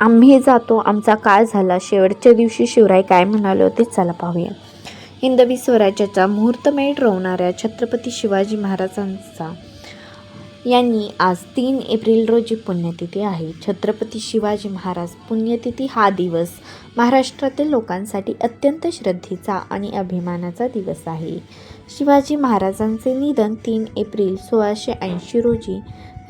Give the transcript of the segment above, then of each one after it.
आम्ही जातो आमचा काळ झाला शेवटच्या दिवशी शिवराय काय म्हणाले होते चला पाहूया. हिंदवी स्वराज्याचा मुहूर्तमेढ रोवणाऱ्या छत्रपती शिवाजी महाराजांचा यांनी आज तीन एप्रिल रोजी पुण्यतिथी आहे. छत्रपती शिवाजी महाराज पुण्यतिथी हा दिवस महाराष्ट्रातील लोकांसाठी अत्यंत श्रद्धेचा आणि अभिमानाचा दिवस आहे. शिवाजी महाराजांचे निधन तीन एप्रिल सोळाशे ऐंशी रोजी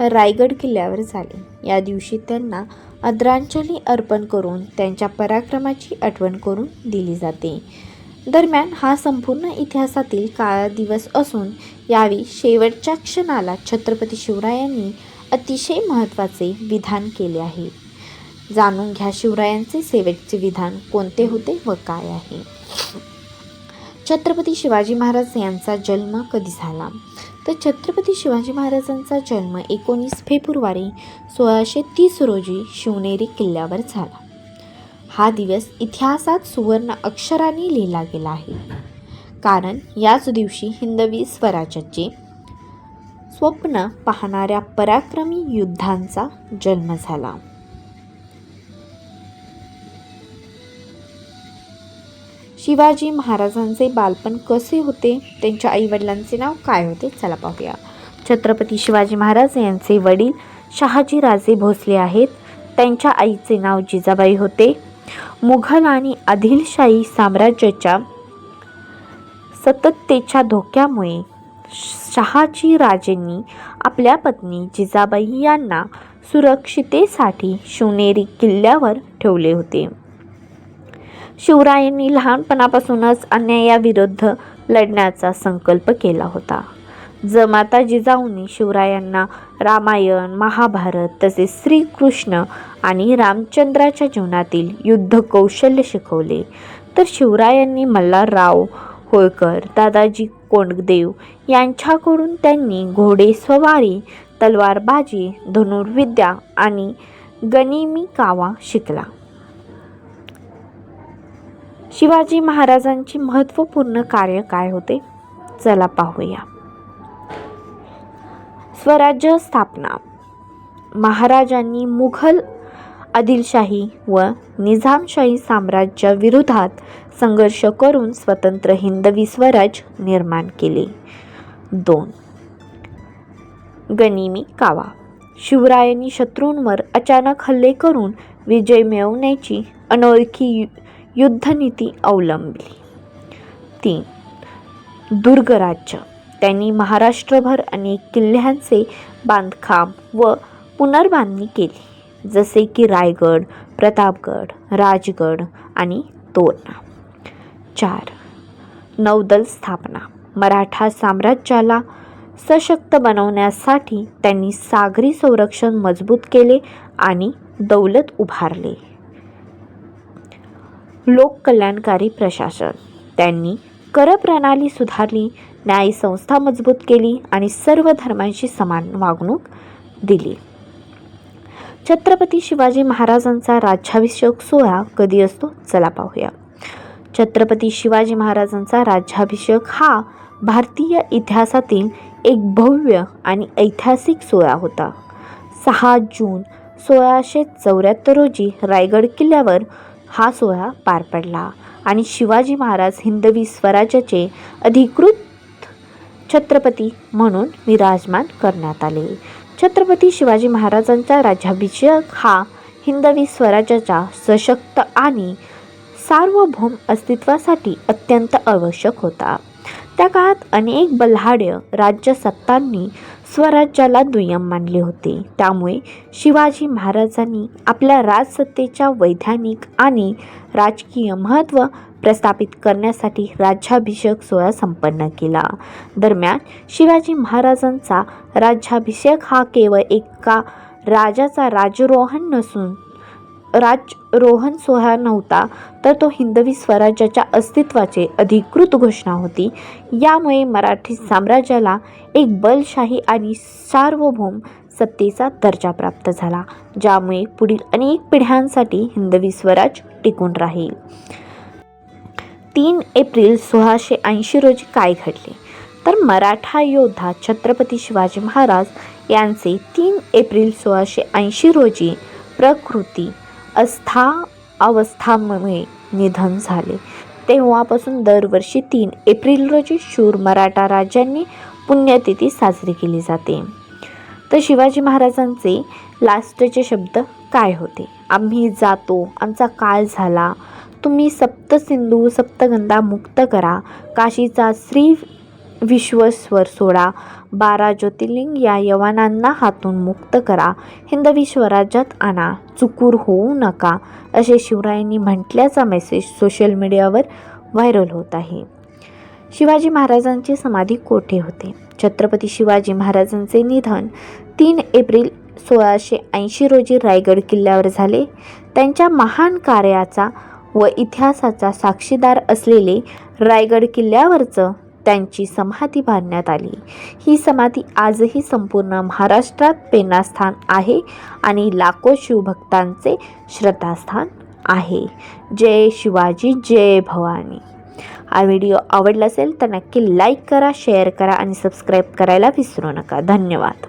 रायगड किल्ल्यावर झाले. या दिवशी त्यांना आदरांजली अर्पण करून त्यांच्या पराक्रमाची आठवण करून दिली जाते. दरम्यान हा संपूर्ण इतिहासातील काळा दिवस असून यावेळी शेवटच्या क्षणाला छत्रपती शिवरायांनी अतिशय महत्त्वाचे विधान केले आहे. जाणून घ्या शिवरायांचे शेवटचे विधान कोणते होते व काय आहे. छत्रपती शिवाजी महाराज यांचा जन्म कधी झाला? तर छत्रपती शिवाजी महाराजांचा जन्म एकोणीस फेब्रुवारी सोळाशे तीस रोजी शिवनेरी किल्ल्यावर झाला. हा दिवस इतिहासात सुवर्ण अक्षरांनी लिहिला गेला आहे. कारण याच दिवशी हिंदवी स्वराज्याचे स्वप्न पाहणाऱ्या पराक्रमी युद्धांचा जन्म झाला. शिवाजी महाराजांचे बालपण कसे होते? त्यांच्या आईवडिलांचे नाव काय होते? चला पाहूया. छत्रपती शिवाजी महाराज यांचे वडील शहाजीराजे भोसले आहेत. त्यांच्या आईचे नाव जिजाबाई होते. मुघल आणि आदिलशाही साम्राज्याच्या सततेच्या धोक्यामुळे शहाजी राजेंनी आपल्या पत्नी जिजाबाई यांना सुरक्षितेसाठी शिवनेरी किल्ल्यावर ठेवले होते. शिवरायांनी लहानपणापासूनच अन्यायाविरुद्ध लढण्याचा संकल्प केला होता. जमाता जिजाऊंनी शिवरायांना रामायण महाभारत तसेच श्रीकृष्ण आणि रामचंद्राच्या जीवनातील युद्ध कौशल्य शिकवले. तर शिवरायांनी मल्हारराव होळकर दादाजी कोंडदेव यांच्याकडून त्यांनी घोडेस्वारी तलवारबाजी धनुर्विद्या आणि गनिमी कावा शिकला. शिवाजी महाराजांची महत्त्वपूर्ण कार्य काय होते? चला पाहूया. स्वराज्य स्थापना. महाराजांनी मुघल आदिलशाही व निझामशाही साम्राज्याविरोधात संघर्ष करून स्वतंत्र हिंदवी स्वराज निर्माण केले. दोन. गनिमी कावा. शिवरायांनी शत्रूंवर अचानक हल्ले करून विजय मिळवण्याची अनोळखी यु युद्धनीती अवलंबली. तीन. दुर्गराज्य. त्यांनी महाराष्ट्रभर अनेक किल्ल्यांचे बांधकाम व पुनर्बांधणी केली जसे की रायगड प्रतापगड राजगड आणि तोरणा चार. नौदल स्थापना. मराठा साम्राज्याला सशक्त बनवण्यासाठी त्यांनी सागरी संरक्षण मजबूत केले आणि दौलत उभारले. लोककल्याणकारी प्रशासन. त्यांनी करप्रणाली सुधारली न्यायसंस्था मजबूत केली आणि सर्व धर्मांशी समान वागणूक दिली. छत्रपती शिवाजी महाराजांचा राज्याभिषेक सोहळा कधी असतो? चला पाहूया. छत्रपती शिवाजी महाराजांचा राज्याभिषेक हा भारतीय इतिहासातील एक भव्य आणि ऐतिहासिक सोहळा होता. सहा जून सोळाशे चौऱ्याहत्तर रोजी रायगड किल्ल्यावर हा सोहळा पार पडला. आणि शिवाजी महाराज हिंदवी स्वराज्याचे अधिकृत छत्रपती म्हणून विराजमान करण्यात आले. छत्रपती शिवाजी महाराजांचा राज्याभिषेक हा हिंदवी स्वराज्याच्या सशक्त आणि सार्वभौम अस्तित्वासाठी अत्यंत आवश्यक होता. त्या काळात अनेक बल्हाड्य राज्यसत्तांनी स्वराज्याला दुय्यम मानले होते. त्यामुळे शिवाजी महाराजांनी आपल्या राजसत्तेच्या वैधानिक आणि राजकीय महत्त्व प्रस्थापित करण्यासाठी राज्याभिषेक सोहळा संपन्न केला. दरम्यान शिवाजी महाराजांचा राज्याभिषेक हा केवळ एका राजाचा राजरोहण नसून राजरोहण सोहळा नव्हता तर तो हिंदवी स्वराज्याच्या अस्तित्वाचे अधिकृत घोषणा होती. यामुळे मराठी साम्राज्याला एक बलशाही आणि सार्वभौम सत्तेचा दर्जा प्राप्त झाला ज्यामुळे पुढील अनेक पिढ्यांसाठी हिंदवी स्वराज टिकून राहील. तीन एप्रिल सोळाशे ऐंशी रोजी काय घडले? तर मराठा योद्धा छत्रपती शिवाजी महाराज यांचे तीन एप्रिल सोळाशे ऐंशी रोजी प्रकृती अस्था अवस्थामुळे निधन झाले. तेव्हापासून दरवर्षी तीन एप्रिल रोजी शूर मराठा राजांनी पुण्यतिथी साजरी केली जाते. तर शिवाजी महाराजांचे लास्टचे शब्द काय होते? आम्ही जातो आमचा काळ झाला. तुम्ही सप्तसिंधू सप्तगंधा मुक्त करा. काशीचा श्री विश्वेश्वर सोडा. बारा ज्योतिर्लिंग या यवानांना हातून मुक्त करा. हिंदविश्वराज्यात आणा. चुकूर होऊ नका असे शिवरायांनी म्हटल्याचा मेसेज सोशल मीडियावर व्हायरल होत आहे. शिवाजी महाराजांची समाधी कोठे होते? छत्रपती शिवाजी महाराजांचे निधन तीन एप्रिल सोळाशे ऐंशी रोजी रायगड किल्ल्यावर झाले. त्यांच्या महान कार्याचा व इतिहासाचा साक्षीदार असलेले रायगड किल्ल्यावरचं त्यांची समाधी बांधण्यात आली. ही समाधी आजही संपूर्ण महाराष्ट्रात प्रेरणास्थान आहे आणि लाखो शिवभक्तांचे श्रद्धास्थान आहे. जय शिवाजी जय भवानी. हा व्हिडिओ आवडला असेल तर नक्की लाईक करा शेअर करा आणि सबस्क्राईब करायला विसरू नका. धन्यवाद.